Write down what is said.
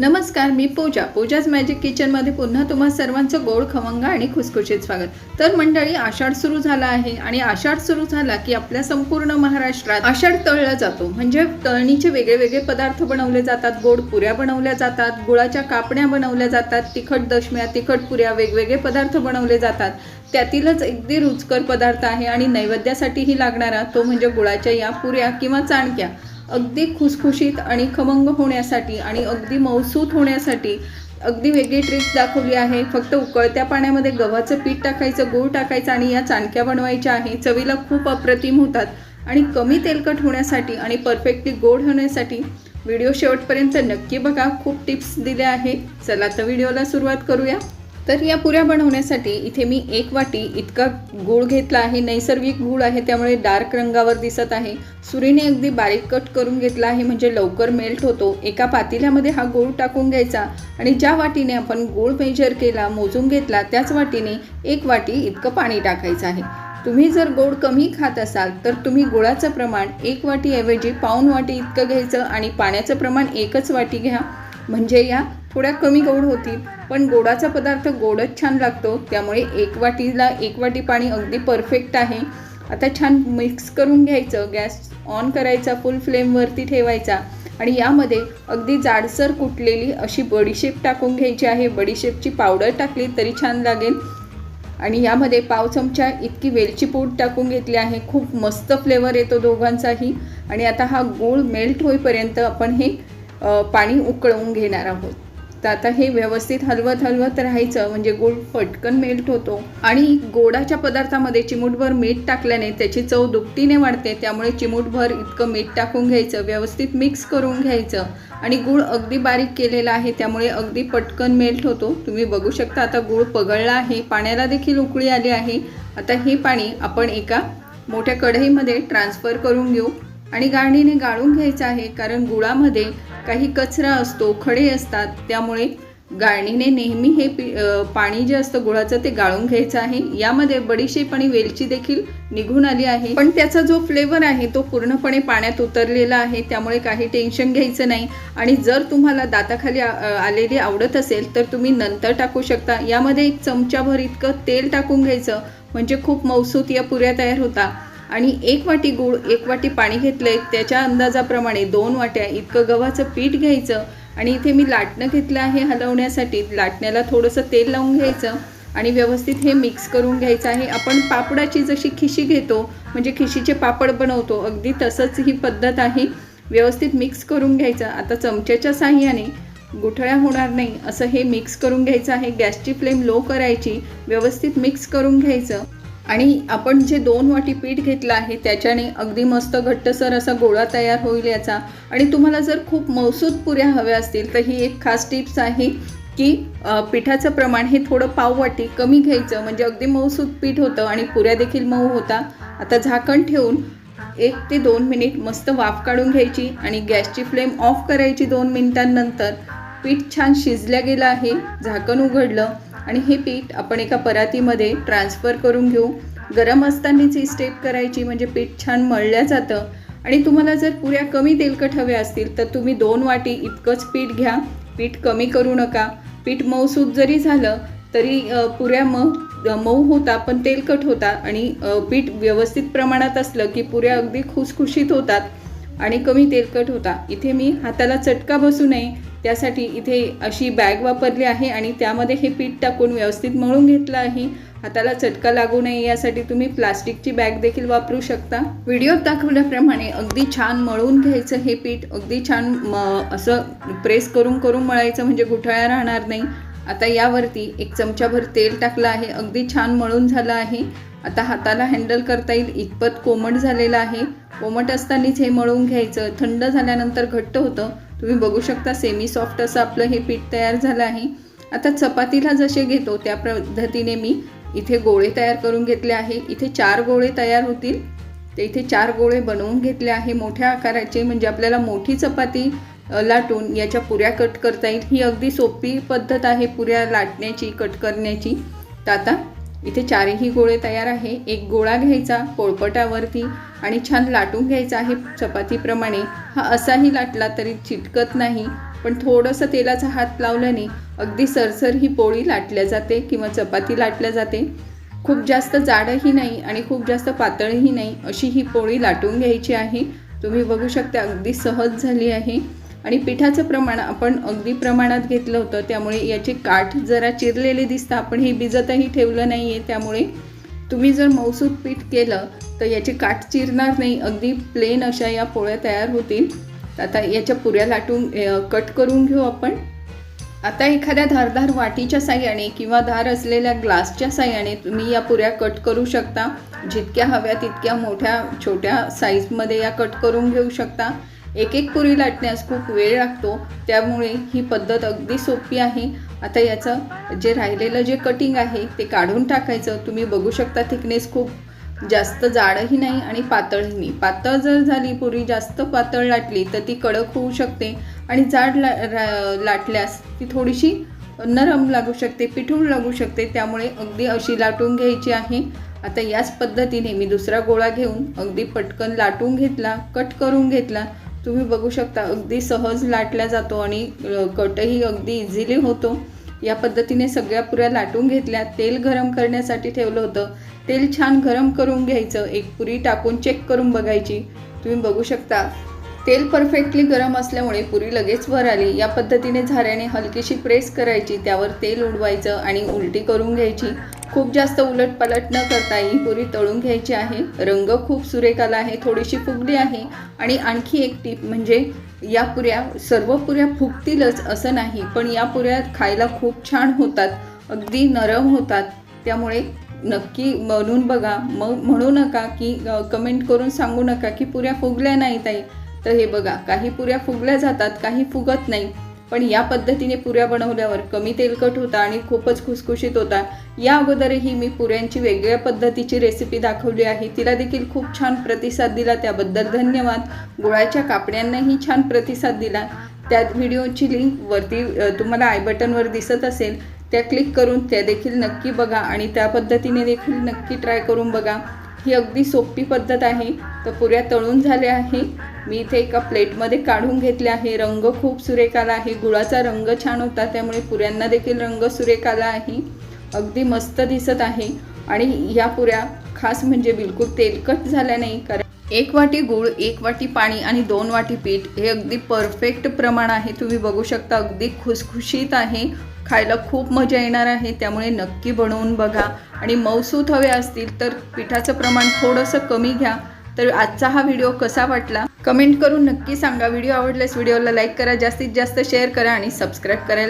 नमस्कार मी पूजा. पूजाच मॅजिक किचनमध्ये पुन्हा तुम्हा सर्वांचं गोड खमंग आणि खुसखुशीत स्वागत. तर मंडळी आषाढ सुरू झाला आहे आणि आषाढ सुरू झाला की आपल्या संपूर्ण महाराष्ट्रात आषाढ तळला जातो. म्हणजे तळणीचे वेगळे वेगळे पदार्थ बनवले जातात. गोड पुऱ्या बनवल्या जातात. गुळाच्या कापण्या बनवल्या जातात. तिखट दशम्या तिखट पुऱ्या वेगवेगळे पदार्थ बनवले जातात. त्यातीलच अगदी रुचकर पदार्थ आहे आणि नैवेद्यासाठीही लागणारा तो म्हणजे गुळाच्या या पुऱ्या किंवा चाणक्या. अगदी खुसखुशीत आणि खमंग होण्यासाठी आणि अगदी मौसूत होण्यासाठी अगदी वेगळी ट्रिक दाखवली आहे. फक्त उकळत्या पाण्यामध्ये गव्हाचं पीठ टाकायचं गूळ टाकायचं आणि या चाणक्या बनवायच्या आहे. चवीला खूप अप्रतिम होतात. आणि कमी तेलकट होण्यासाठी आणि परफेक्टली गोड होण्यासाठी व्हिडिओ शेवटपर्यंत नक्की बघा. खूप टिप्स दिल्या आहे. चला तर व्हिडिओला सुरुवात करूया. तर या पुऱ्या बनवण्यासाठी इथे मी एक वाटी इतका गूळ घेतला आहे. नैसर्गिक गूळ आहे त्यामुळे डार्क रंगावर दिसत आहे. सुरीने अगदी बारीक कट करून घेतला आहे म्हणजे लवकर मेल्ट होतो. एका पातेल्यामध्ये हा गूळ टाकून घ्यायचा आणि ज्या वाटीने आपण गूळ मेजर केला मोजून घेतला त्याच वाटीने एक वाटी इतकं पाणी टाकायचं आहे. तुम्ही जर गोड कमी खात असाल तर तुम्ही गुळाचं प्रमाण एक वाटीऐवजी पाऊन वाटी इतकं घ्यायचं आणि पाण्याचं प्रमाण एकच वाटी घ्या. म्हणजे या थोड्या कमी गोड होतील पण गोडाचा पदार्थ गोडच छान लागतो त्यामुळे एक वाटीला एक वाटी पाणी अगदी परफेक्ट आहे. आता छान मिक्स करून घ्यायचं गॅस ऑन करायचा फुल फ्लेमवरती ठेवायचा आणि यामध्ये अगदी जाडसर कुटलेली अशी बडीशेप टाकून घ्यायची आहे. बडीशेपची पावडर टाकली तरी छान लागेल. आणि यामध्ये पाव चमचा इतकी वेलची पूड टाकून घेतली आहे. खूप मस्त फ्लेवर येतो दोघांचाही. आणि आता हा गूळ मेल्ट होईपर्यंत आपण हे पाणी उकळवून घेणार आहोत. तर आता हे व्यवस्थित हलवत हलवत राहायचं म्हणजे गूळ पटकन मेल्ट होतो. आणि गोडाच्या पदार्थामध्ये चिमूटभर मीठ टाकल्याने त्याची चव दुपटीने वाढते त्यामुळे चिमूटभर इतकं मीठ टाकून घ्यायचं व्यवस्थित मिक्स करून घ्यायचं. आणि गूळ अगदी बारीक केलेला आहे त्यामुळे अगदी पटकन मेल्ट होतो. तुम्ही बघू शकता आता गूळ पगळला आहे पाण्याला देखील उकळी आली आहे. आता हे पाणी आपण एका मोठ्या कढईमध्ये ट्रान्सफर करून घेऊ. आणि गाळणीने गाळून घ्यायचं आहे कारण गुळामध्ये काही कचरा असतो खडे असतात त्यामुळे गाळणीने नेहमी हे पी पाणी जे असतं गुळाचं ते गाळून घ्यायचं आहे. यामध्ये बडीशेप आणि वेलची देखील निघून आली आहे. पण त्याचा जो फ्लेवर आहे तो पूर्णपणे पाण्यात उतरलेला आहे त्यामुळे काही टेन्शन घ्यायचं नाही. आणि जर तुम्हाला दाताखाली आलेली आवडत असेल तर तुम्ही नंतर टाकू शकता. यामध्ये एक चमचाभर इतकं तेल टाकून घ्यायचं म्हणजे खूप मौसूत या पुऱ्या तयार होता. आणि एक वाटी गूळ एक वाटी पाणी घेतलंय त्याच्या अंदाजाप्रमाणे दोन वाट्या इतकं गव्हाचं पीठ घ्यायचं आणि इथे मी लाटणं घेतलं आहे हलवण्यासाठी. लाटण्याला थोडंसं तेल लावून घ्यायचं आणि व्यवस्थित हे मिक्स करून घ्यायचं आहे. आपण पापडाची जशी खिशी घेतो म्हणजे खिशीचे पापड बनवतो अगदी तसंच ही पद्धत आहे. व्यवस्थित मिक्स करून घ्यायचं. आता चमच्याच्या साह्याने गुठळ्या होणार नाही असं हे मिक्स करून घ्यायचं आहे. गॅसची फ्लेम लो करायची. व्यवस्थित मिक्स करून घ्यायचं. आणि आपण जे दोन वाटी पीठ घेतलं आहे त्याच्याने अगदी मस्त घट्टसर असा गोळा तयार होईल याचा. आणि तुम्हाला जर खूप मौसूद पुऱ्या हव्या असतील तर ही एक खास टिप्स आहे की पिठाचं प्रमाण हे थोडं पाववाटी कमी घ्यायचं. म्हणजे अगदी मऊसूद पीठ होतं आणि पुऱ्या देखील मऊ होता. आता झाकण ठेवून एक ते दोन मिनिट मस्त वाफ काढून घ्यायची आणि गॅसची फ्लेम ऑफ करायची दोन मिनिटांनंतर. पीठ छान शिजल्या गेलं आहे झाकण उघडलं. आणि हे पीठ आपण एका परातीमध्ये ट्रान्सफर करून घेऊ. गरम असतानाच ही स्टेप करायची म्हणजे पीठ छान मळलं जातं. आणि तुम्हाला जर पुऱ्या कमी तेलकट हव्या असतील तर तुम्ही दोन वाटी इतकंच पीठ घ्या. पीठ कमी करू नका. पीठ मऊसूत जरी झालं तरी पुऱ्या मऊ मऊ होता पण तेलकट होता. आणि पीठ व्यवस्थित प्रमाणात असलं की पुऱ्या अगदी खुसखुशीत होतात आणि कमी तेलकट होता. इथे मी हाताला चटका बसू नये. त्यासाठी इथे अशी बॅग वापरली आहे आणि त्यामध्ये हे पीठ टाकून व्यवस्थित मळून घेतलं आहे. हाताला चटका लागू नये यासाठी तुम्ही प्लास्टिकची बॅग देखील वापरू शकता. व्हिडिओत दाखवल्याप्रमाणे अगदी छान मळून घ्यायचं हे पीठ. अगदी छान म असं प्रेस करून करून मळायचं म्हणजे गुठळ्या राहणार नाही. आता यावरती एक चमचाभर तेल टाकलं आहे. अगदी छान मळून झालं आहे. आता हाताला हँडल करता येईल. इतपत कोमट झालेलं आहे. कोमट असतानाच हे मळून घ्यायचं. थंड झाल्यानंतर घट्ट होतं. तुम्ही बघू शकता सेमी सॉफ्ट असं आपलं हे पीठ तयार झालं आहे. आता चपातीला जसे घेतो त्या पद्धतीने मी इथे गोळे तयार करून घेतले आहे. इथे चार गोळे तयार होतील. ते इथे चार गोळे बनवून घेतले आहे. मोठ्या आकाराचे म्हणजे आपल्याला मोठी चपाती लाटून याच्या पुऱ्या कट करता येईल. ही अगदी सोपी पद्धत आहे पुऱ्या लाटण्याची कट करण्याची. तर आता इथे चारही गोळे तयार आहे. एक गोळा घ्यायचा पोळपटावरती. आणि छान लाटून घ्यायचा आहे चपातीप्रमाणे. हा असाही लाटला तरी चिटकत नाही पण थोडंसं तेलाचा हात लावल्याने अगदी सरसर ही पोळी लाटल्या जाते किंवा चपाती लाटल्या जाते. खूप जास्त जाडही नाही आणि खूप जास्त पातळही नाही अशी ही पोळी लाटून घ्यायची आहे. तुम्ही बघू शकता अगदी सहज झाली आहे. आणि पिठाचं प्रमाण आपण अगदी प्रमाणात घेतलं होतं त्यामुळे याची काठ जरा चिरलेली दिसतं आपण हे भिजतही ठेवलं नाही आहे त्यामुळे तुम्ही जर मौसूद पीठ केलं तर याची काठ चिरणार नाही. अगदी प्लेन अशा या पोळ्या तयार होतील. आता याच्या पुऱ्या लाटून कट करून घेऊ आपण. आता एखाद्या धारधार वाटीच्या साह्याने किंवा धार असलेल्या ग्लासच्या साह्याने तुम्ही या पुऱ्या कट करू शकता. जितक्या हव्या तितक्या मोठ्या छोट्या साईजमध्ये या कट करून घेऊ शकता. एक एक पुरी लाटण्यास खूप वेळ लागतो. त्यामुळे ही पद्धत अगदी सोपी आहे. आता याचं जे राहिलेलं जे कटिंग आहे ते काढून टाकायचं. तुम्ही बघू शकता थिकनेस खूप जास्त जाडही नाही आणि पातळही नाही. पातळ जर झाली पुरी जास्त पातळ लाटली तर ती कडक होऊ शकते आणि जाड ला रा- लाटल्यास ती थोडीशी नरम लागू शकते पिठूळ लागू शकते. त्यामुळे अगदी अशी लाटून घ्यायची आहे. आता याच पद्धतीने मी दुसरा गोळा घेऊन अगदी पटकन लाटून घेतला कट करून घेतला. तुम्ही बघू शकता अगदी सहज लाटला जातो आणि कटही अगदी इझिली होतो. या पद्धतीने सगळ्या पुऱ्या लाटून घेतल्या. तेल गरम करण्यासाठी ठेवलं होतं. तेल छान गरम करून घ्यायचं. एक पुरी टाकून चेक करून बघायची. तुम्ही बघू शकता तेल परफेक्टली गरम असल्यामुळे पुरी लगेच वर आली. या पद्धतीने झाऱ्याने हलकीशी प्रेस करायची त्यावर तेल उडवायचं आणि उलटी करून घ्यायची. खूप जास्त उलटपालट न करता ही पुरी तळून घ्यायची आहे. रंग खूप सुरेख आला आहे थोडीशी फुगली आहे. आणि आणखी एक टीप म्हणजे या पुऱ्या सर्व पुऱ्या फुगतीलच असं नाही पण या पुऱ्या खायला खूप छान होतात. अगदी नरम होतात. त्यामुळे नक्की बनवून बघा. मग म्हणू नका की कमेंट करून सांगू नका की पुऱ्या फुगल्या नाही ताई तर हे बघा काही पुऱ्या फुगल्या जातात काही फुगत नाही. पण या पद्धतीने पुऱ्या बनवल्यावर कमी तेलकट होता आणि खूपच खुसखुशीत होता. या अगोदरही मी पुऱ्यांची वेगळ्या पद्धतीची रेसिपी दाखवली आहे. तिला देखील खूप छान प्रतिसाद दिला. त्याबद्दल धन्यवाद. गुळाच्या कापड्यांनाही छान प्रतिसाद दिला. त्या व्हिडिओची लिंक वरती तुम्हाला आय बटनवर दिसत असेल त्या क्लिक करून त्या देखील नक्की बघा आणि त्या पद्धतीने देखील नक्की ट्राय करून बघा. ही अगदी सोपी पद्धत आहे. तर पुऱ्या तळून झाल्या आहे. मी इथे एका प्लेटमध्ये काढून घेतले आहे. रंग खूप सुरेख आला आहे. गुळाचा रंग छान होता. त्यामुळे पुऱ्यांना देखील रंग सुरेख आला आहे. अगदी मस्त दिसत आहे. आणि या पुऱ्या खास म्हणजे बिलकुल तेलकट झाल्या नाही. कारण एक वाटी गूळ एक वाटी पाणी आणि दोन वाटी पीठ हे अगदी परफेक्ट प्रमाण आहे. तुम्ही बघू शकता अगदी खुसखुशीत आहे. खायला खूप मजा येणार आहे. त्यामुळे नक्की बनवून बघा. आणि मऊसूत हवे असतील तर पिठाचं प्रमाण थोडंसं कमी घ्या. तर आजचा हा व्हिडिओ कसा वाटला? कमेंट करून नक्की सांगा. व्हिडिओ आवडल्यास व्हिडिओला लाईक करा जास्तीत जास्त शेअर करा आणि सबस्क्राईब करायला